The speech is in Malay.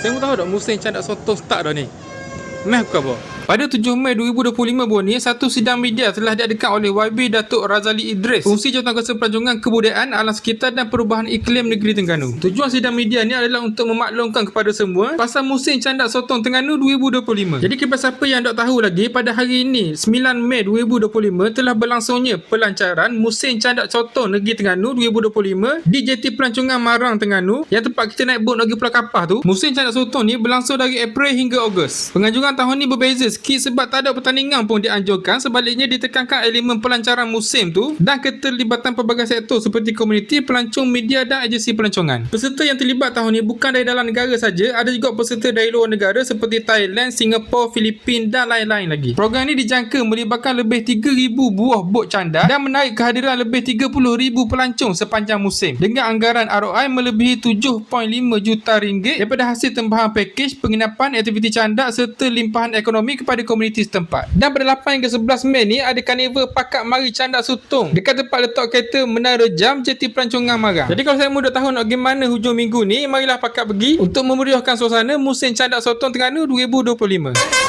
Saya mau tahu tak musim candak sotong start dah ni. Meh aku apa? Pada 7 Mei 2025 bulan ni, satu sidang media telah diadakan oleh YB Datuk Razali Idris, Fungsi Jawatankuasa Pelancongan Kebudayaan, Alam Sekitar dan Perubahan Iklim Negeri Terengganu. Tujuan sidang media ni adalah untuk memaklumkan kepada semua pasal musim candak sotong Terengganu 2025. Jadi kepada siapa yang tak tahu lagi, pada hari ini 9 Mei 2025 telah berlangsungnya pelancaran musim candak sotong Negeri Terengganu 2025 di JT Pelancongan Marang Terengganu yang tempat kita naik bot pergi Pulau Kapah tu. Musim candak sotong ni berlangsung dari April hingga Ogos. Penganjuran tahun ni berbeza sikit sebab tak ada pertandingan pun dianjurkan sebaliknya ditekankan elemen pelancaran musim tu dan keterlibatan pelbagai sektor seperti komuniti, pelancong, media dan agensi pelancongan. Peserta yang terlibat tahun ni bukan dari dalam negara saja, ada juga peserta dari luar negara seperti Thailand, Singapura, Filipin dan lain-lain lagi. Program ini dijangka melibatkan lebih 3,000 buah bot candak dan menarik kehadiran lebih 30,000 pelancong sepanjang musim dengan anggaran ROI melebihi 7.5 juta ringgit daripada hasil tambahan pakej penginapan aktiviti candak serta limpahan ekonomi kepada komuniti setempat. Dan pada 8 hingga 11 Mei ni ada karnival pakat mari candak sutung dekat tempat letak kereta Menara Jam Jeti Pelancongan Marang. Jadi kalau saya muda tahu nak pergi mana hujung minggu ni, marilah pakat pergi untuk memeriahkan suasana musim candak sotong Terengganu 2025.